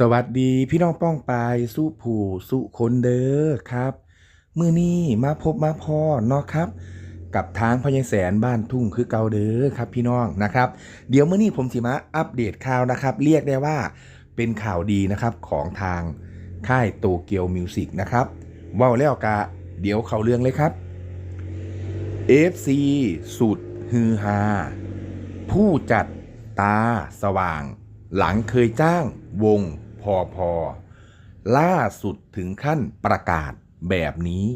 สวัสดีพี่น้องป้องปายสุผู้สุคนเด้อครับ มือนี้มาพบมาพ่อเนาะครับ กับทางพญแสนบ้านทุ่งคือเกาเด้อครับพี่น้องนะครับ เดี๋ยวมื้อนี้ผมสิมาอัปเดตข่าวนะครับ เรียกได้ว่าเป็นข่าวดีนะครับของทางค่ายโตเกียวมิวสิกนะครับว้าแล้วกะเดี๋ยวเขาเรื่องเลยครับ FC สุดฮือฮาผู้จัดตาสว่างหลังเคยจ้างวง พอพอล่าสุดถึงขั้นประกาศแบบนี้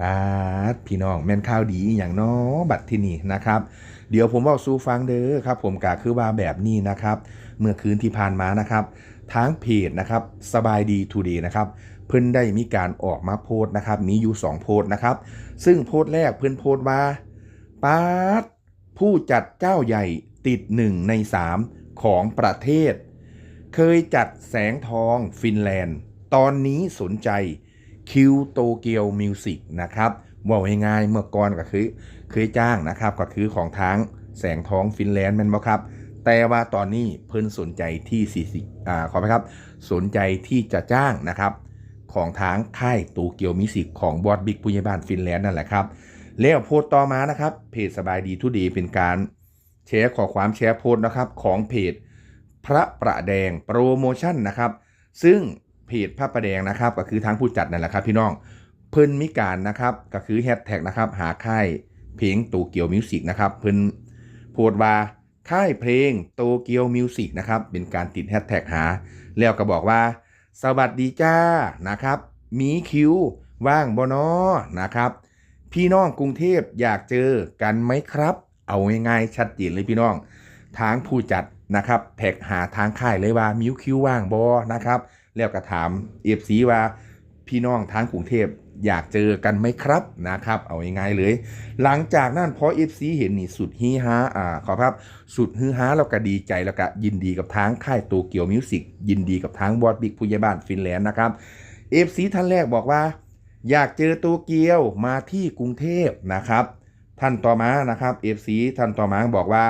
ปาดพี่น้องแม่นข่าวดีอย่างน้อบัตรที่นี่นะครับ เดี๋ยวผมบอกสู้ฟังเด้อครับ ผมกะคือว่าแบบนี้นะครับ เมื่อคืนที่ผ่านมานะครับ ทางเพจนะครับ สบายดีทูดีนะครับ เพิ่นได้มีการออกมาโพสต์นะครับ มีอยู่ 2 โพสต์นะครับ ซึ่งโพสต์แรกเพิ่นโพสต์ว่าปาดผู้จัดเจ้าใหญ่ติด 1 ใน 3 ของประเทศ เคยจัดแสงทองฟินแลนด์ ตอนนี้สนใจคิวโตเกียวมิวสิกนะครับว่าง่ายๆเมื่อก่อนก็คือ เคยจ้างนะครับก็คือของทางแสงทองฟินแลนด์แมันบ่ครับ แต่ว่าตอนนี้เพิ่นสนใจที่สี่สิอ่าขอไปครับ สนใจที่จะจ้างนะครับ ของทางค่ายโตเกียวมิวสิกของบอสบิ๊กผู้ใหญ่บ้านฟินแลนด์นั่นแหละครับ แล้วโพสต์ต่อมานะครับ เพจสบายดีทุดีเป็นการแชร์ขอความแชร์โพสต์นะครับ ของเพจ พระประแดงโปรโมชั่นนะครับ ซึ่งเพจพระประแดงนะครับ ก็คือทางผู้จัดนั่นแหละครับพี่น้องเพิ่นมีการนะครับก็คือแฮชแท็กนะครับหาค่ายเพลงโตเกียวมิวสิกนะครับเพิ่นโพสต์ว่าค่ายเพลงโตเกียวมิวสิกนะครับเป็นการติดแฮชแท็กหา แล้วก็บอกว่า สวัสดีจ้านะครับมีคิวว่างบอนอนะครับ พี่น้องกรุงเทพอยากเจอกันไหมครับ เอาง่ายๆชัดเจนเลยพี่น้อง ทางผู้จัด นะครับแท็กหาทางค่ายเลยว่ามิวคิวว่างบอนะครับ แล้วก็ถามเอฟซีว่าพี่น้องทางกรุงเทพอยากเจอกันไหมครับนะครับ เอาง่ายๆเลย หลังจากนั้นพอเอฟซีเห็นนี่สุดฮีฮาอ่าขอครับสุดฮือฮาแล้วก็ดีใจแล้วก็ยินดีกับทางค่ายโตเกียวมิวสิกยินดีกับทางบอสบิ๊กผู้ใหญ่บ้านฟินแลนด์นะครับเอฟซีท่านแรกบอกว่า อยากเจอโตเกียวมาที่กรุงเทพนะครับ ท่านต่อมานะครับ FC ท่านต่อมาบอกว่า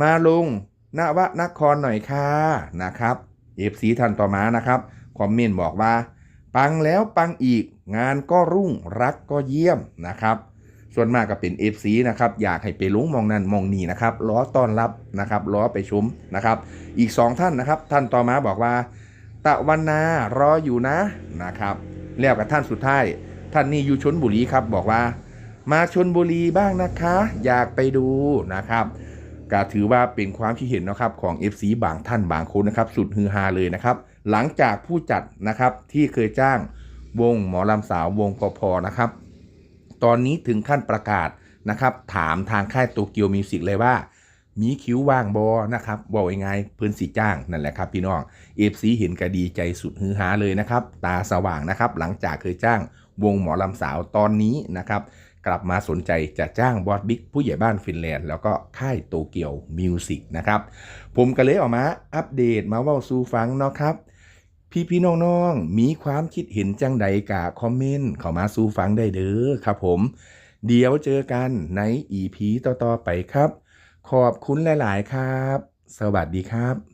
มาลง นวนครหน่อยค่ะนะครับ FC ท่านต่อมานะครับ คอมเมนต์บอกว่า ปังแล้วปังอีกงานก็รุ่งรักก็เยี่ยมนะครับ ส่วนมากก็เป็น FC นะครับ อยากให้ไปลุ้งมองนั่นมองนี่นะครับล้อต้อนรับนะครับล้อไปชมนะครับ อีก 2 ท่านนะครับ ท่านต่อมาบอกว่า ตะวันนารออยู่นะนะครับ แล้วกับท่านสุดท้าย ท่านนี่อยู่ชนบุรีครับบอกว่า มาชนบุรีบ้างนะคะ อยากไปดูนะครับ ก็ถือว่าเป็นความคิดเห็นนะครับของ FC บางท่านบางคนนะครับ สุดฮือฮาเลยนะครับ หลังจากผู้จัดนะครับที่เคยจ้างวงหมอลำสาววงพอพอนะครับ ตอนนี้ถึงขั้นประกาศนะครับ ถามทางค่ายโตเกียวมิวสิกเลยว่า มีคิวว่างบอนะครับบอกยังไงเพื่อนสีจ้างนั่นแหละครับพี่น้องเอฟซีเห็นก็ดีใจสุดฮือฮาเลยนะครับ ตาสว่างนะครับ หลังจากเคยจ้างวงหมอลำสาวตอนนี้นะครับ กลับมาสนใจจะจ้างบอสบิ๊กผู้ใหญ่บ้านฟินแลนด์ แล้วก็ค่ายโตเกียวมิวสิกนะครับ ผมก็เลยออกมาอัปเดตมาเว่าสู่ฟังเนาะครับ พี่พี่น้องๆ มีความคิดเห็นจังใดกะคอมเมนต์เข้ามาสู่ฟังได้เด้อครับผม เดี๋ยวเจอกันใน EP ต่อๆไปครับ ขอบคุณหลาย ๆ ครับ สวัสดีครับ